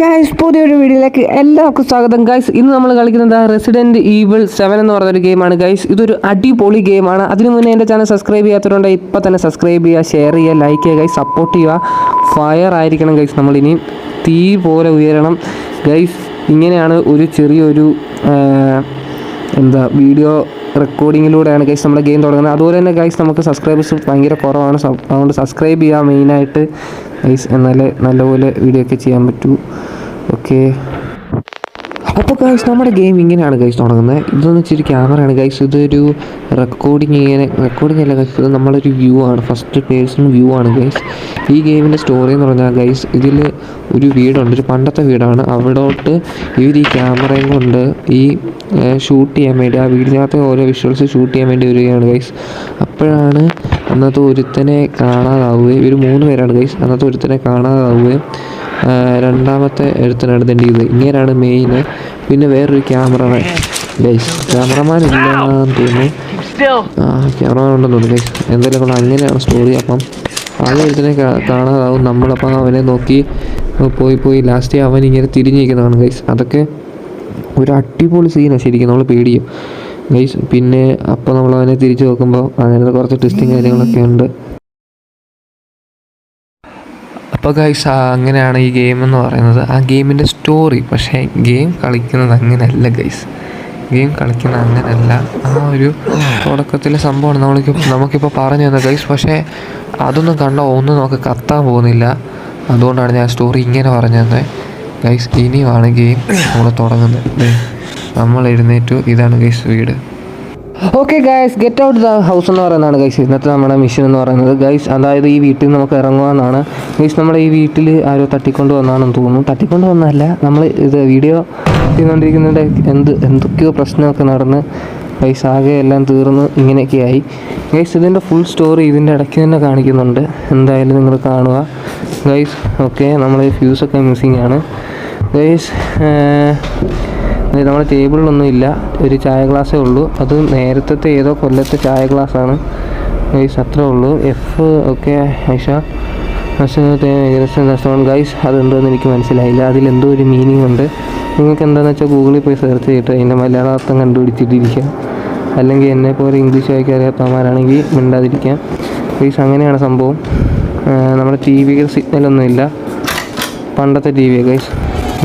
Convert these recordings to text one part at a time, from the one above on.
Guys പുതിയൊരു വീഡിയോയിലേക്ക് എല്ലാവർക്കും സ്വാഗതം. ഗൈസ് ഇന്ന് നമ്മൾ കളിക്കുന്നത് റെസിഡന്റ് ഈവിൾ സെവൻ എന്ന് പറഞ്ഞൊരു ഗെയിമാണ് ഗൈസ് ഇതൊരു അടിപൊളി ഗെയിമാണ് അതിനു മുന്നേ എന്റെ ചാനൽ സബ്സ്ക്രൈബ് ചെയ്യാത്തവരുണ്ട് ഇപ്പം തന്നെ സബ്സ്ക്രൈബ് ചെയ്യുക ഷെയർ ചെയ്യുക ലൈക്ക് ചെയ്യുക ഗൈസ് സപ്പോർട്ട് ചെയ്യുക. ഫയർ ആയിരിക്കണം ഗൈസ് നമ്മളിനി തീ പോലെ ഉയരണം. ഗൈസ് ഇങ്ങനെയാണ് ഒരു ചെറിയൊരു എന്താ വീഡിയോ റെക്കോർഡിങ്ങിലൂടെയാണ് ഗൈസ് നമ്മുടെ ഗെയിം തുടങ്ങുന്നത്. അതുപോലെ തന്നെ ഗൈസ് നമുക്ക് സബ്സ്ക്രൈബേഴ്സ് ഭയങ്കര കുറവാണ്. അതുകൊണ്ട് സബ്സ്ക്രൈബ് ചെയ്യുക മെയിനായിട്ട് ഗൈസ് എന്നാലേ നല്ലപോലെ വീഡിയോ ഒക്കെ ചെയ്യാൻ പറ്റൂ. ഓക്കെ അപ്പോൾ ഗൈസ് നമ്മുടെ ഗെയിം ഇങ്ങനെയാണ് ഗൈസ് തുടങ്ങുന്നത്. ഇതെന്ന് വെച്ചൊരു ക്യാമറയാണ് ഗൈസ് ഇതൊരു റെക്കോർഡിങ് ഇങ്ങനെ റെക്കോർഡിങ് അല്ല ഗൈസ് ഇത് നമ്മളൊരു വ്യൂ ആണ്. ഫസ്റ്റ് പേഴ്സൺ വ്യൂ ആണ് ഗൈസ് ഈ ഗെയിമിന്റെ സ്റ്റോറി എന്ന് പറഞ്ഞാൽ ഗൈസ് ഇതിൽ ഒരു വീടുണ്ട്. ഒരു പണ്ടത്തെ വീടാണ്. അവിടോട്ട് ഇവർ ഈ ക്യാമറയും കൊണ്ട് ഈ ഷൂട്ട് ചെയ്യാൻ വേണ്ടി ആ വീടിനകത്തെ ഓരോ വിഷ്വൽസ് ഷൂട്ട് ചെയ്യാൻ വേണ്ടി വരികയാണ് ഗൈസ് അപ്പോഴാണ് അന്നത്തെ ഒരുത്തനെ കാണാതാവുകയും ഇവർ മൂന്ന് പേരാണ് ഗൈസ് അന്നത്തെ ഒരുത്തനെ കാണാതാവുകയും രണ്ടാമത്തെ എഴുത്തനാണ് ഇതിന്റെ ഇത് ഇങ്ങനെയാണ് മെയിന് പിന്നെ വേറൊരു ക്യാമറമാൻ ഗൈസ് ക്യാമറമാൻ ഇല്ലാന്ന് തോന്നുന്നു. ആ ക്യാമറമാൻ ഉണ്ടെന്ന് തോന്നുന്നു ഗൈസ് എന്തായാലും കൊണ്ട് അങ്ങനെയാണ് സ്റ്റോറി അപ്പം ആദ്യം ഒരുത്തനെ കാണാതാവും നമ്മളപ്പം അവനെ നോക്കി പോയി പോയി. ലാസ്റ്റ് അവൻ ഇങ്ങനെ തിരിഞ്ഞിരിക്കുന്നതാണ് ഗൈസ് അതൊക്കെ ഒരു അടിപൊളി സീനാണ് ശരിക്കും. നമ്മൾ പേടിയും ഗൈസ് പിന്നെ അപ്പോൾ നമ്മൾ അവനെ തിരിച്ചു നോക്കുമ്പോൾ അങ്ങനത്തെ കുറച്ച് ട്വിസ്റ്റിങ് കാര്യങ്ങളൊക്കെ ഉണ്ട്. അപ്പോൾ ഗൈസ് അങ്ങനെയാണ് ഈ ഗെയിം എന്ന് പറയുന്നത്. ആ ഗെയിമിന്റെ സ്റ്റോറി പക്ഷേ ഗെയിം കളിക്കുന്നത് അങ്ങനെയല്ല ഗൈസ് ഗെയിം കളിക്കുന്നത് അങ്ങനെയല്ല. ആ ഒരു തുടക്കത്തിലെ സംഭവമാണ്. നമ്മൾക്ക് നമുക്കിപ്പോൾ പറഞ്ഞു തന്നത് ഗൈസ് പക്ഷേ അതൊന്നും കണ്ടോ ഒന്നും നമുക്ക് കത്താൻ പോകുന്നില്ല. അതുകൊണ്ടാണ് ഞാൻ സ്റ്റോറി ഇങ്ങനെ പറഞ്ഞു തന്നത് ഗൈസ് ഇനിയുമാണ് ഗെയിം നമ്മൾ തുടങ്ങുന്നത്. നമ്മൾ എഴുന്നേറ്റു. ഇതാണ് ഗൈസ് വീട്. Okay guys get out the house എന്ന് പറയുന്നതാണ് ഗൈസ് ഇന്നത്തെ നമ്മുടെ മിഷൻ എന്ന് പറയുന്നത്. ഗൈസ് അതായത് ഈ വീട്ടിൽ നമുക്ക് ഇറങ്ങുവാന്നാണ്. ഗൈസ് നമ്മുടെ ഈ വീട്ടിൽ ആരോ തട്ടിക്കൊണ്ട് വന്നാണെന്ന് തോന്നുന്നു. തട്ടിക്കൊണ്ട് വന്നതല്ല നമ്മൾ ഇത് വീഡിയോ ചെയ്തുകൊണ്ടിരിക്കുന്നതിന്റെ എന്ത് എന്തൊക്കെയോ പ്രശ്നമൊക്കെ നടന്ന് ഗൈസ് ആകെ എല്ലാം തീർന്ന് ഇങ്ങനെയൊക്കെയായി. ഗൈസ് ഇതിന്റെ ഫുൾ സ്റ്റോറി ഇതിന്റെ ഇടയ്ക്ക് തന്നെ കാണിക്കുന്നുണ്ട്. എന്തായാലും നിങ്ങൾ കാണുക. ഗൈസ് ഓക്കെ നമ്മൾ ഫ്യൂസൊക്കെ മിസ്സിങ് ആണ്. ഗൈസ് നമ്മുടെ ടേബിളിലൊന്നും ഇല്ല. ഒരു ചായ ഗ്ലാസ്സേ ഉള്ളൂ. അത് നേരത്തെ ഏതോ കൊല്ലത്തെ ചായ ഗ്ലാസ്സാണ് ഗൈസ് അത്രേ ഉള്ളൂ. F okay Aisha. ഗൈസ് അതെന്തോന്ന് എനിക്ക് മനസ്സിലായില്ല. അതിലെന്തോ ഒരു മീനിങ് ഉണ്ട്. നിങ്ങൾക്ക് എന്താണെന്ന് വെച്ചാൽ ഗൂഗിളിൽ പോയി സെർച്ച് ചെയ്തിട്ട് അതിന്റെ മലയാള അർത്ഥം കണ്ടുപിടിച്ചിട്ടിരിക്കാം. അല്ലെങ്കിൽ എന്നെ പോലെ ഇംഗ്ലീഷ് വായിക്കാൻ അറിയാത്തവന്മാരാണെങ്കിൽ മിണ്ടാതിരിക്കാം. ഗൈസ് അങ്ങനെയാണ് സംഭവം. നമ്മുടെ ടി വിയിൽ സിഗ്നലൊന്നുമില്ല പണ്ടത്തെ ടി വി ഗൈസ്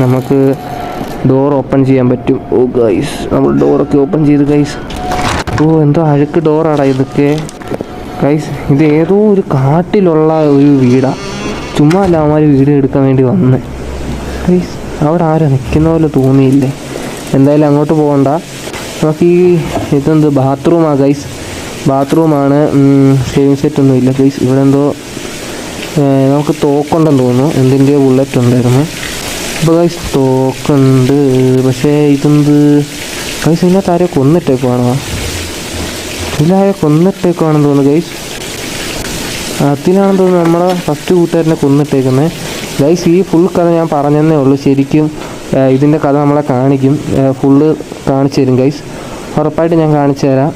നമുക്ക് ഡോർ ഓപ്പൺ ചെയ്യാൻ പറ്റും. ഓ ഗൈസ് നമ്മൾ ഡോറൊക്കെ ഓപ്പൺ ചെയ്ത് ഗൈസ് ഓ എന്തോ അഴുക്ക് ഡോറാടാ ഇതൊക്കെ. ഗൈസ് ഇത് ഏതോ ഒരു കാട്ടിലുള്ള ഒരു വീടാ. ചുമ്മാ അല്ല അവന്മാർ വീട് എടുക്കാൻ വേണ്ടി വന്ന്. ഗൈസ് അവിടെ ആരാ നിൽക്കുന്ന പോലെ തോന്നിയില്ലേ? എന്തായാലും അങ്ങോട്ട് പോകണ്ട. നമുക്ക് ഈ ഇതെന്ത് ബാത്റൂമാണ് ഗൈസ് ബാത്റൂമാണ് ഷേവിങ് സെറ്റ് ഒന്നും ഇല്ല ഗൈസ് ഇവിടെ എന്തോ നമുക്ക് തോക്കുണ്ടെന്ന് തോന്നുന്നു. എന്തിന്റെ ബുള്ളറ്റ് ഉണ്ടായിരുന്നു. അപ്പോൾ ഗൈസ് തോക്കുണ്ട് പക്ഷേ ഇതെന്ത്? ഗൈസ് ഇതിനകത്ത് ആരെയോ കൊന്നിട്ടേക്കുവാണോ ഇതിലാരെ കൊന്നിട്ടേക്കുവാണെന്ന് തോന്നുന്നു ഗൈസ് അതിനാണെന്ന് തോന്നുന്നു നമ്മളെ ഫസ്റ്റ് കൂട്ടുകാരനെ കൊന്നിട്ടേക്കുന്നത് ഗൈസ് ഈ ഫുൾ കഥ ഞാൻ പറഞ്ഞതേ ഉള്ളൂ. ശരിക്കും ഇതിന്റെ കഥ നമ്മളെ കാണിക്കും. ഫുള്ള് കാണിച്ചു തരും ഗൈസ് ഉറപ്പായിട്ട് ഞാൻ കാണിച്ചു തരാം.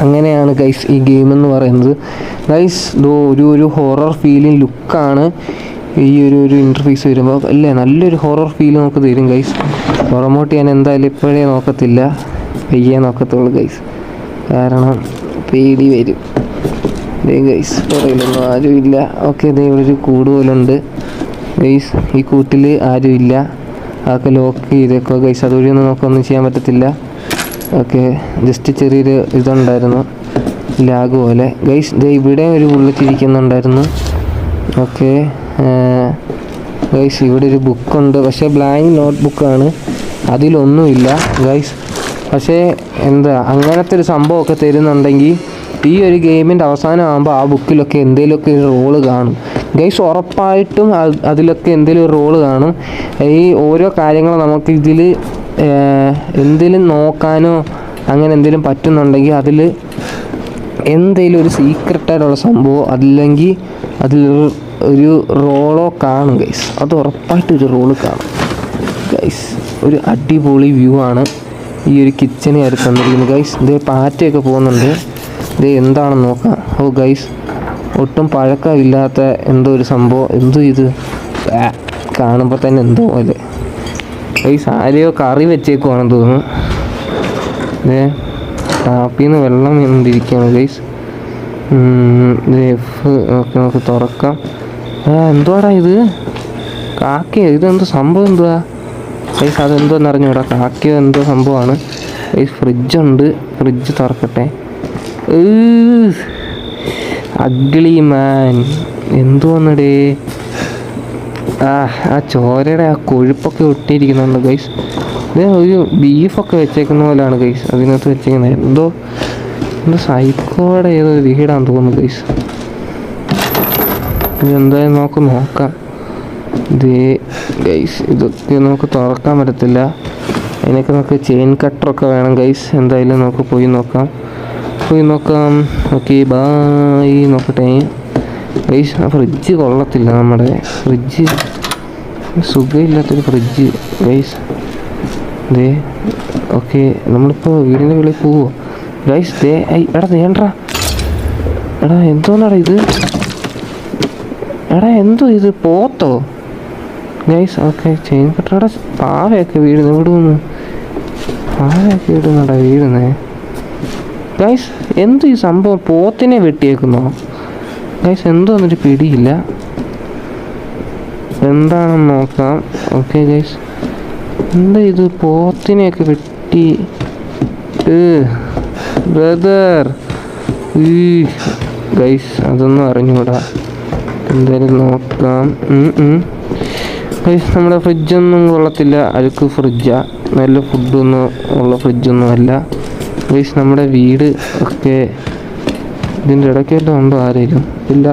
അങ്ങനെയാണ് ഗൈസ് ഈ ഗെയിം എന്ന് പറയുന്നത്. ഗൈസ് ഒരു ഒരു ഹൊറർ ഫീലിംഗ് ലുക്കാണ് ഈ ഒരു ഒരു ഇന്റർഫേസ് വരുമ്പോൾ അല്ലേ? നല്ലൊരു ഹൊറർ ഫീൽ നമുക്ക് തരും ഗൈസ് പുറമോട്ട് ഞാൻ എന്തായാലും ഇപ്പോഴേ നോക്കത്തില്ല. പയ്യെ നോക്കത്തുള്ളൂ ഗൈസ് കാരണം പേടി വരും. ദേ ഗൈസ് ആരും ഇല്ല. ഓക്കെ ദേ ഇവിടെ ഒരു കൂട് പോലുണ്ട് ഗൈസ് ഈ കൂട്ടിൽ ഇല്ല. അതൊക്കെ ലോക്ക് ചെയ്തേക്കോ ഗൈസ് അതുവഴിയൊന്നും നോക്കൊന്നും ചെയ്യാൻ പറ്റത്തില്ല. ഓക്കെ ജസ്റ്റ് ചെറിയൊരു ഇതുണ്ടായിരുന്നു. ലാഗ് പോലെ. ഗൈസ് ദേ ഇവിടെ ഒരു ബുള്ളറ്റ് ഇരിക്കുന്നുണ്ടായിരുന്നു. ഓക്കെ ഗൈസ് ഇവിടെ ഒരു ബുക്കുണ്ട് പക്ഷേ ബ്ലാങ്ക് നോട്ട് ബുക്കാണ് അതിലൊന്നുമില്ല ഗൈസ് പക്ഷേ എന്താ അങ്ങനത്തെ ഒരു സംഭവമൊക്കെ തരുന്നുണ്ടെങ്കിൽ ഈ ഒരു ഗെയിമിന്റെ അവസാനമാകുമ്പോൾ ആ ബുക്കിലൊക്കെ എന്തെങ്കിലുമൊക്കെ ഒരു റോൾ കാണും. ഗൈസ് ഉറപ്പായിട്ടും അതിലൊക്കെ എന്തെങ്കിലും ഒരു റോൾ കാണും. ഈ ഓരോ കാര്യങ്ങളും നമുക്ക് ഇതിൽ എന്തെങ്കിലും നോക്കാനോ അങ്ങനെ എന്തെങ്കിലും പറ്റുന്നുണ്ടെങ്കിൽ അതിൽ എന്തെങ്കിലും ഒരു സീക്രട്ടായിട്ടുള്ള സംഭവം അല്ലെങ്കിൽ അതിൽ ഒരു റോളോ കാണും ഗൈസ് അത് ഉറപ്പായിട്ട് ഒരു റോൾ കാണും. ഗൈസ് ഒരു അടിപൊളി വ്യൂ ആണ് ഈ ഒരു കിച്ചണി ആര് തന്നിരിക്കുന്നത് ഗൈസ് ഇതേ പാറ്റയൊക്കെ പോകുന്നുണ്ട്. ഇത് എന്താണെന്ന് നോക്കാം. ഓ ഗൈസ് ഒട്ടും പഴക്കമില്ലാത്ത എന്തോ ഒരു സംഭവം. എന്തോ ഇത്? കാണുമ്പോൾ തന്നെ എന്തോ പോലെ. ഗൈസ് ആരെയോ കറി വെച്ചേക്കുവാണെന്ന് തോന്നുന്നു. ഇതേ ടാപ്പിൽ നിന്ന് വെള്ളം വീണിരിക്കുകയാണ് ഗൈസ് ഓക്കെ നമുക്ക് തുറക്കാം. എന്തുവാടാ ഇത്? കാക്കയോ? ഇതെന്തോ സംഭവം എന്തുവാ? ഗൈസ് അതെന്തോന്ന് അറിഞ്ഞൂടാ. കാക്കയോ എന്തോ സംഭവമാണ്. ഗൈസ് ഫ്രിഡ്ജുണ്ട്. ഫ്രിഡ്ജ് തുറക്കട്ടെ. Ugly man. എന്തുവന്നടേ? ആ ആ ചോരയുടെ ആ കൊഴുപ്പൊക്കെ ഒട്ടിയിരിക്കുന്നുണ്ട് ഗൈസ്. ഇത് ഒരു ബീഫൊക്കെ വെച്ചേക്കുന്ന പോലെയാണ് ഗൈസ്. അതിനകത്ത് വെച്ചേക്കുന്നത്. എന്തോ എന്തോ സൈക്കോയുടെ ഏതോ വീടാണെന്ന് തോന്നുന്നു ഗൈസ്. ഇതെന്തായാലും നമുക്ക് നോക്കാം. ഇത് ഗൈസ് ഇതൊക്കെ നമുക്ക് തുറക്കാൻ പറ്റത്തില്ല. അതിനൊക്കെ നമുക്ക് ചെയിൻ കട്ടറൊക്കെ വേണം ഗൈസ് എന്തായാലും നമുക്ക് പോയി നോക്കാം. പോയി നോക്കാം. ഓക്കെ ബായ് നോക്കട്ടെ. ഗൈസ് ആ ഫ്രിഡ്ജ് കൊള്ളത്തില്ല നമ്മുടെ. ഫ്രിഡ്ജ് സുഖമില്ലാത്തൊരു ഫ്രിഡ്ജ് ഗൈസ് ദേ ഓക്കെ നമ്മളിപ്പോൾ വീടിന്റെ വെളിയിൽ പോവോ ഗൈസ് ദേ ഐ എടാ ദേണ്ടാ എടാ എന്തോന്നാടാ ഇത്? എടാ എന്തോ ഇത്? പോത്തോ? ഗൈസ് ഓക്കെ ചെയിൻ കട്ടയുടെ പാവയൊക്കെ വീഴുന്നു. ഇവിടെ നിന്ന് പാവയൊക്കെ വീടുന്നുണ്ടാ വീഴുന്നേ. ഗൈസ് എന്തോ ഈ സംഭവം പോത്തിനെ വെട്ടിയേക്കുന്നോ? ഗൈസ് എന്തോ എന്നൊരു പിടിയില്ല. എന്താണെന്ന് നോക്കാം. ഓക്കെ ഗൈസ് എന്താ ഇത് പോത്തിനെയൊക്കെ വെട്ടി? ബ്രദർ ഈ ഗൈസ് അതൊന്നും അറിഞ്ഞൂടാ എന്തായാലും നോക്കാം. നമ്മുടെ ഫ്രിഡ്ജൊന്നും കൊള്ളത്തില്ല. അഴുക്ക് ഫ്രിഡ്ജാ. നല്ല ഫുഡൊന്നും ഉള്ള ഫ്രിഡ്ജൊന്നും അല്ല ഗൈസ് നമ്മുടെ വീട് ഒക്കെ ഇതിന്റെ ഇടയ്ക്കെല്ലാം ഉണ്ടോ ആരെങ്കിലും ഇല്ല.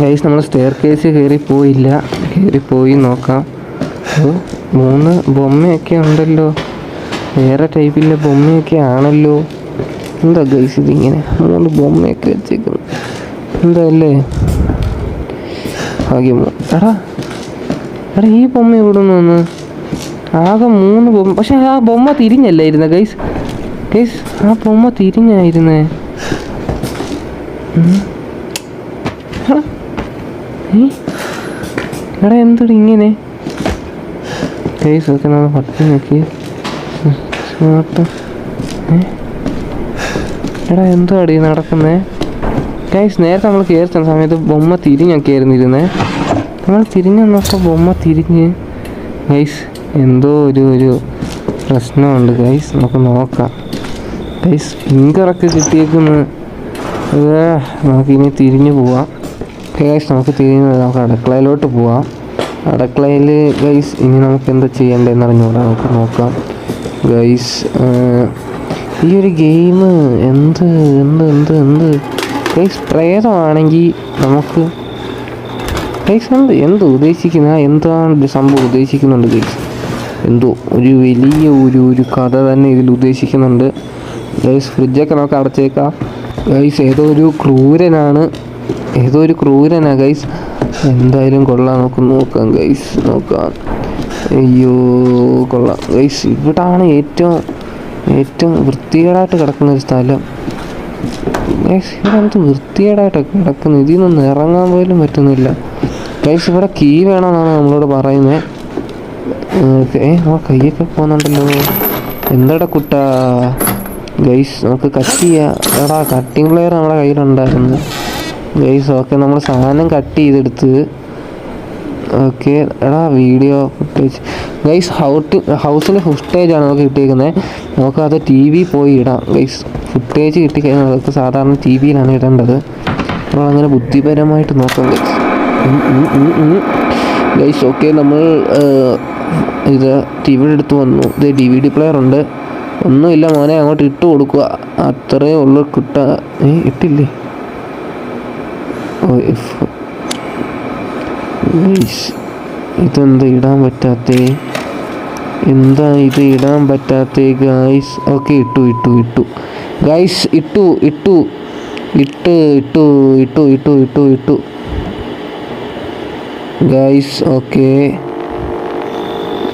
ഗൈസ് നമ്മൾ സ്റ്റെയർ കേസ് കയറി പോയില്ല. കയറി പോയി നോക്കാം. മൂന്ന് ബൊമ്മയൊക്കെ ഉണ്ടല്ലോ. വേറെ ടൈപ്പിലെ ബൊമ്മയൊക്കെ ആണല്ലോ. എന്താ ഗൈസ് ഇതിങ്ങനെ? മൂന്ന് ബൊമ്മയൊക്കെ വെച്ചേക്കുന്നു. എന്താ അല്ലേ ഭാഗ്യമോ എടാ ഈ ബൊമ്മ ഇവിടെ നിന്ന് വന്ന്? ആകെ മൂന്ന് ബൊമ്മ പക്ഷെ ആ ബൊമ്മ തിരിഞ്ഞല്ലായിരുന്ന ഗൈസ് ഗൈസ് ആ ബൊമ്മ തിരിഞ്ഞായിരുന്നേ. എടാ, എന്തൊരു ഇങ്ങനെ? ഗൈസ് ഒക്കെ നമ്മൾ പട്ടി നോക്കി? എടാ എന്തോ അടി നടക്കുന്നേ? ഗൈസ് നേരത്തെ നമ്മൾ കയറി ചെന്ന സമയത്ത് ബൊമ്മ തിരിഞ്ഞൊക്കെ ആയിരുന്നു ഇരുന്നേ. നമ്മൾ തിരിഞ്ഞു വന്നപ്പോൾ ബൊമ്മ തിരിഞ്ഞ്. ഗൈസ് എന്തോ ഒരു ഒരു പ്രശ്നമുണ്ട് ഗൈസ് നമുക്ക് നോക്കാം. ഗൈസ് ഫിംഗറൊക്കെ കിട്ടിയേക്കുന്നു. നമുക്ക് ഇനി തിരിഞ്ഞു പോവാം. ഗൈസ് നമുക്ക് തിരിഞ്ഞു നമുക്ക് അടുക്കളയിലോട്ട് പോവാം. അടുക്കളയിൽ ഗൈസ് ഇനി നമുക്ക് എന്താ ചെയ്യേണ്ടതെന്ന് അറിഞ്ഞുകൂടാ. നമുക്ക് നോക്കാം. ഗൈസ് ഈ ഒരു ഗെയിം എന്ത് എന്ത് എന്ത് എന്ത്? ഗൈസ് പ്രേതമാണെങ്കിൽ നമുക്ക് ഗൈസ് എന്ത് എന്ത് ഉദ്ദേശിക്കുന്ന എന്താണ് സംഭവം ഉദ്ദേശിക്കുന്നുണ്ട് ഗൈസ് എന്തോ ഒരു വലിയ ഒരു ഒരു കഥ തന്നെ ഇതിൽ ഉദ്ദേശിക്കുന്നുണ്ട്. ഗൈസ് ഫ്രിഡ്ജൊക്കെ നമുക്ക് അടച്ചേക്കാം. ഗൈസ് ഏതോ ഒരു ക്രൂരനാണ്. ഏതോ ഒരു ക്രൂരനാണ് ഗൈസ് എന്തായാലും കൊള്ളാം. നമുക്ക് നോക്കാം ഗൈസ് നോക്കാം. അയ്യോ കൊള്ളാം. ഗൈസ് ഇവിടാണ് ഏറ്റവും ഏറ്റവും വൃത്തികേടായിട്ട് കിടക്കുന്ന ഒരു സ്ഥലം. ഗൈസ് ഇവിടെ എന്ത് വൃത്തികേടായിട്ടൊക്കെ കിടക്കുന്നു ഇതിൽ നിന്ന് ഇറങ്ങാൻ പോലും പറ്റുന്നില്ല. ഗൈസ് ഇവിടെ കീ വേണമെന്നാണ് നമ്മളോട് പറയുന്നത് ഏ ആ കൈയൊക്കെ പോകുന്നുണ്ടല്ലോ എന്താടാ കുട്ട? ഗൈസ് നമുക്ക് കട്ട് ചെയ്യാം. എടാ കട്ടിങ് പ്ലെയർ നമ്മുടെ കയ്യിലുണ്ടായിരുന്നു. ഗൈസ് ഓക്കെ നമ്മൾ സാധനം കട്ട് ചെയ്തെടുത്ത് ഓക്കെ എടാ വീഡിയോ ഫുട്ടേജ് ഗൈസ് ഹൗട്ട് ഹൗസിലെ ഫുട്ടേജ് ആണ് നമുക്ക് കിട്ടിയിരിക്കുന്നത് നമുക്ക് അത് ടി വി പോയി ഇടാം. ഗൈസ് ഫുട്ടേജ് കിട്ടിക്കഴിഞ്ഞാൽ നമുക്ക് സാധാരണ ടി വിയിലാണ് ഇടേണ്ടത്. നമ്മളങ്ങനെ ബുദ്ധിപരമായിട്ട് നോക്കാം ഗൈസ് ഗൈസ് ഓക്കെ നമ്മൾ ഇത് ടി വിയുടെ അടുത്ത് വന്നു. ഇത് ഡി വി ഡി പ്ലെയർ ഉണ്ട്. ഒന്നുമില്ല മോനെ അങ്ങോട്ട് ഇട്ട് കൊടുക്കുക. അത്രയേ ഉള്ളു കിട്ട ഏ ഇട്ടില്ലേ? ഓ എഫ് ഇതെന്താ ഇടാൻ പറ്റാത്തേ? എന്താ ഇത് ഇടാൻ പറ്റാത്തേ ഗായ്സ് ഓക്കെ ഇട്ടു ഇട്ടു ഇട്ടു. ഗായ്സ് ഇട്ടു ഇട്ടു. ഇട്ട് ഇട്ടു ഇട്ടു ഇട്ടു ഇട്ടു ഇട്ടു. ഗായ്സ് ഓക്കെ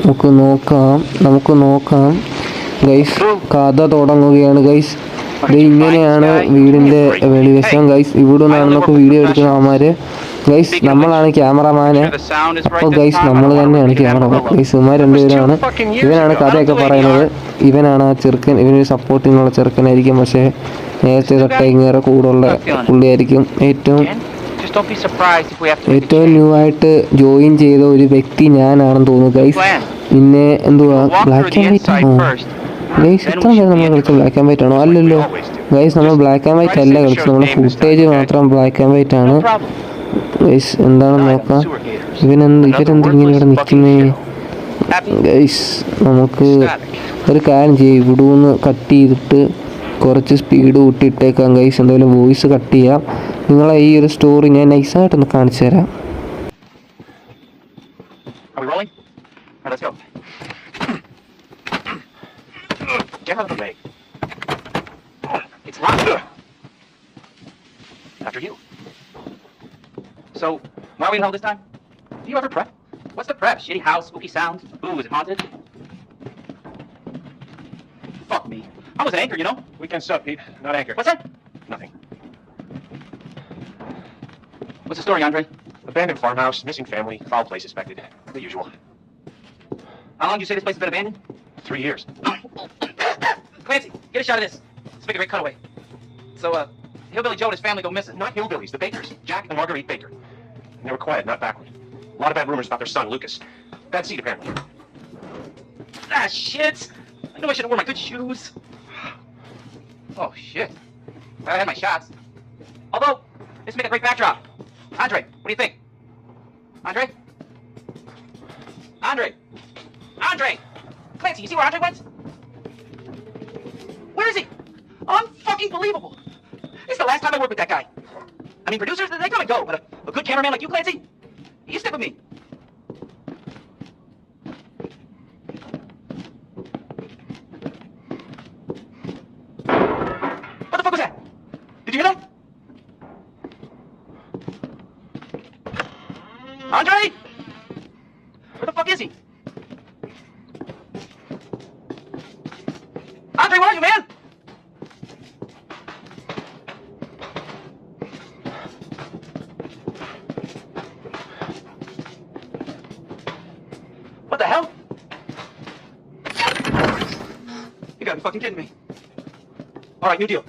നമുക്ക് നോക്കാം നമുക്ക് നോക്കാം. ഗൈസ് കഥ തുടങ്ങുകയാണ് ഗൈസ് ഇത് ഇങ്ങനെയാണ് വീടിന്റെ വെളിവശം ഗൈസ് ഇവിടെ നിന്നാണ് നമുക്ക് വീഡിയോ എടുക്കുന്ന അവന്മാർ ഗൈസ് നമ്മളാണ് ക്യാമറമാന് അപ്പോൾ ഗൈസ് നമ്മൾ തന്നെയാണ് ക്യാമറമാൻ ഗൈസ് ഇവന്മാർ രണ്ടുപേരാണ് ഇവനാണ് കഥയൊക്കെ പറയുന്നത്. ഇവനാണ് ആ ചെറുക്കൻ ഇവനൊരു സപ്പോർട്ടിനുള്ള ചെറുക്കനായിരിക്കും. പക്ഷേ നേരത്തെ തൊട്ടേ ഇങ്ങേറെ കൂടുള്ള പുള്ളിയായിരിക്കും. ഏറ്റവും ഏറ്റവും ന്യൂ ആയിട്ട് ജോയിൻ ചെയ്ത ഒരു വ്യക്തി ഞാനാണെന്ന് തോന്നുന്നു ഗൈസ് പിന്നെ എന്തുവാ? ബ്ലാക്ക് ആൻഡ് വൈറ്റ് ആണോ? ഗൈസ് ഇത്ര നേരം നമ്മൾ കളിച്ച ബ്ലാക്ക് ആൻഡ് വൈറ്റ് ആണോ? അല്ലല്ലോ. ഗൈസ് നമ്മൾ ബ്ലാക്ക് ആൻഡ് വൈറ്റ് അല്ല കളിച്ചത്. നമ്മുടെ ഫുട്ടേജ് മാത്രം ബ്ലാക്ക് ആൻഡ് വൈറ്റ് ആണ്. ഗൈസ് എന്താണെന്ന് നോക്കാം ഇവനെന്ത് ഇവരെന്ത് ഇങ്ങനെ ഇവിടെ നിൽക്കുന്നേ ഗൈസ് നമുക്ക്. ഒരു കാര്യം ചെയ്യും. ഇവിടുന്ന് കട്ട് ചെയ്തിട്ട് കുറച്ച് സ്പീഡ് കൂട്ടിയിട്ടേക്കാം. ഗൈസ് എന്തായാലും വോയിസ് കട്ട് ചെയ്യാം. നിങ്ങളെ ഈ ഒരു സ്റ്റോറി ഞാൻ നൈസായിട്ടൊന്ന് കാണിച്ചു തരാം. Get out of the way. It's locked. So, why are we in hell this time? Do you ever prep? What's the prep? Shitty house, spooky sounds? Ooh, is it haunted? Fuck me. I was an anchor, you know? Weekend sub, Pete. Not anchor. What's that? Nothing. What's the story, Andre? Abandoned farmhouse, missing family, foul play suspected. The usual. How long do you say this place has been abandoned? Three years. Clancy, get a shot of this. Let's make a great cutaway. So, uh, Hillbilly Joe and his family go missing. Not hillbillies, the Bakers. Jack and Marguerite Baker. They were quiet, not backward. A lot of bad rumors about their son, Lucas. Bad seed, apparently. Ah, shit! I knew I should have worn my good shoes. Oh, shit. I had my shots. Although, this make a great backdrop. Andre, what do you think? Andre? Andre! Andre! Clancy, you see where Andre went? Where is he? Unfucking believable! It's the last time I worked with that guy. I mean, producers, they come and go, but a, a good cameraman like you, Clancy, you stick with me. What the fuck was that? Did you hear that? Andre? Where the fuck is he? Andre, where are you, man? Fucking kidding me. All right, new deal.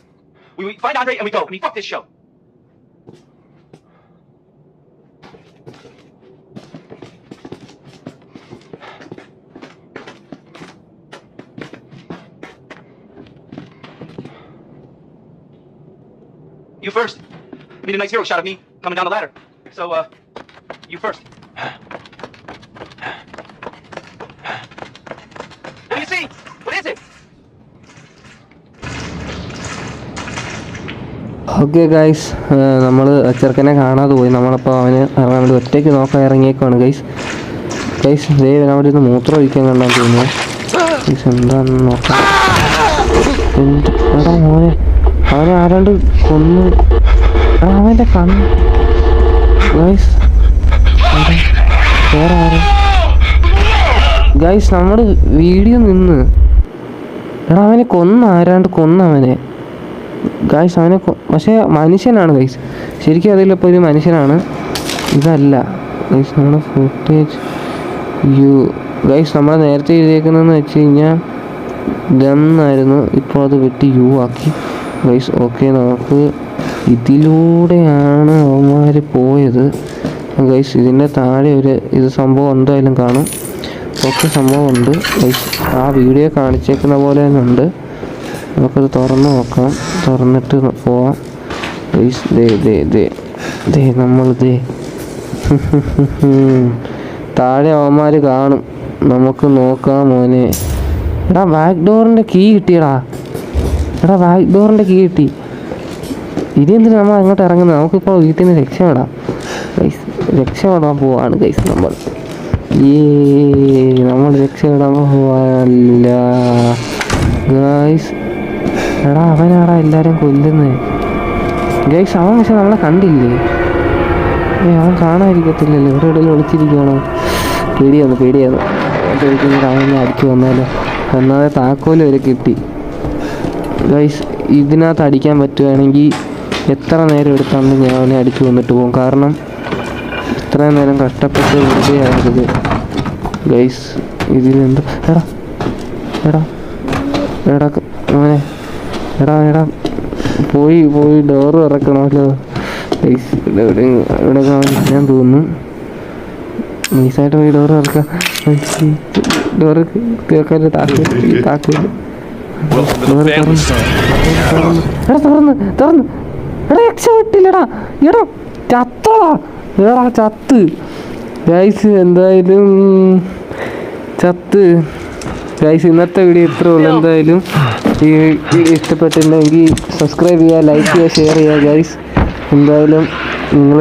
We, we find Andre and we go. I mean, fuck this show. You first. I need a nice hero shot of me coming down the ladder. So, uh, you first. Okay guys നമ്മൾ ചെറുക്കനെ കാണാതെ പോയി. നമ്മളപ്പോൾ അവന് ഇറങ്ങാൻ ഒറ്റയ്ക്ക് നോക്കാൻ ഇറങ്ങിയേക്കാണ് guys guys ദൈവം അവിടെ ഇന്ന് മൂത്രം ഒഴിക്കാൻ കണ്ടാൽ തോന്നുന്നു ഗൈസ് എന്താണെന്ന് നോക്കാം. എടാ മോനെ അവനെ ആരാണ്ട് കൊന്ന്? അവന്റെ കണ്ണ്. ഗൈസ് വേറെ ആരും? ഗൈസ് നമ്മുടെ വീഡിയോ നിന്ന്. എടാ അവനെ കൊന്ന ആരാണ്ട് കൊന്ന അവനെ. ഗൈസ് അവനെ പക്ഷേ മനുഷ്യനാണ് ഗൈസ് ശരിക്കും അതിലിപ്പോൾ ഒരു മനുഷ്യനാണ്. ഇതല്ല. ഗൈസ് നമ്മുടെ ഫുട്ടേജ് യു ഗൈസ് നമ്മൾ നേരത്തെ എഴുതിയേക്കുന്നതെന്ന് വെച്ച് കഴിഞ്ഞാൽ ഗന്നായിരുന്നു ഇപ്പോൾ അത് വെട്ടി യു ആക്കി. ഗൈസ് ഓക്കെ നമുക്ക് ഇതിലൂടെയാണ് അവന്മാർ പോയത്. ഗൈസ് ഇതിന്റെ താഴെ ഒരു ഇത് സംഭവം എന്തായാലും കാണും. ഒക്കെ സംഭവമുണ്ട് ഗൈസ് ആ വീഡിയോ കാണിച്ചേക്കുന്ന പോലെ തന്നെ ഉണ്ട്. നമുക്കത് തുറന്ന് നോക്കാം. തുറന്നിട്ട് പോവാം. ദേ നമ്മൾ ദേ താഴെ അവന്മാർ കാണും. നമുക്ക് നോക്കാം മോനെ. എടാ ബാക്ക് ഡോറിന്റെ കീ കിട്ടിയടാ. എടാ ബാക്ക് ഡോറിന്റെ കീ കിട്ടി. ഇനി നമ്മൾ അങ്ങോട്ട് ഇറങ്ങുന്നത്? നമുക്കിപ്പോൾ വീട്ടിൽ നിന്ന് രക്ഷപ്പെടാം. ഗൈസ് രക്ഷപ്പെടാൻ പോവാണ് ഗൈസ് നമ്മൾ. ഏ നമ്മൾ രക്ഷപ്പെടാൻ പോവാനല്ല. ഗൈസ് എടാ അവനാടാ എല്ലാരും കൊല്ലുന്നത് ഗൈസ് അവൻ പക്ഷെ നമ്മളെ കണ്ടില്ലേ? ഏ അവൻ കാണാതിരിക്കത്തില്ലല്ലോ. ഇവിടെ ഇടയിൽ ഒളിച്ചിരിക്കുകയാണോ പേടിയാന്ന് പേടിയാന്ന് പേടിക്കുന്നത് അവൻ അടിച്ചു വന്നാലോ? എന്നാതെ താക്കോൽ വരെ കിട്ടി. ഗൈസ് ഇതിനകത്ത് അടിക്കാൻ പറ്റുകയാണെങ്കിൽ എത്ര നേരം എടുത്താണെന്ന് ഞാൻ അവനെ അടിച്ചു വന്നിട്ട് പോകും. കാരണം ഇത്രയും നേരം കഷ്ടപ്പെട്ട് വെറുതെ ആയത് ഗൈസ് ഇതിലെന്താ? എടാ എടാ എടാ എടാ എടാ. പോയി പോയി. ഡോർ തുറക്കണമല്ലോ. ഗൈസ് ഇവിടെ ഇവിടെ ഞാൻ തോന്നുന്നു. നൈസായിട്ട് പോയി ഡോർ ഇറക്കാം ഡോർ തീർക്കാൻ താക്കൂ താക്കൂ എടാ തുറന്ന് തുറന്ന്. എടാ രക്ഷപ്പെട്ടില്ലടാ എടാ ചത്തോടാ എടാ ചത്ത്. ഗൈസ് എന്തായാലും ചത്ത്. ഗൈസ് ഇന്നത്തെ വീഡിയോ ഇത്രേ ഉള്ളൂ. എന്തായാലും ഈ ഇഷ്ടപ്പെട്ടിട്ടുണ്ടെങ്കിൽ സബ്സ്ക്രൈബ് ചെയ്യുക ലൈക്ക് ചെയ്യുക ഷെയർ ചെയ്യുക ഗൈസ് എന്തായാലും നിങ്ങൾ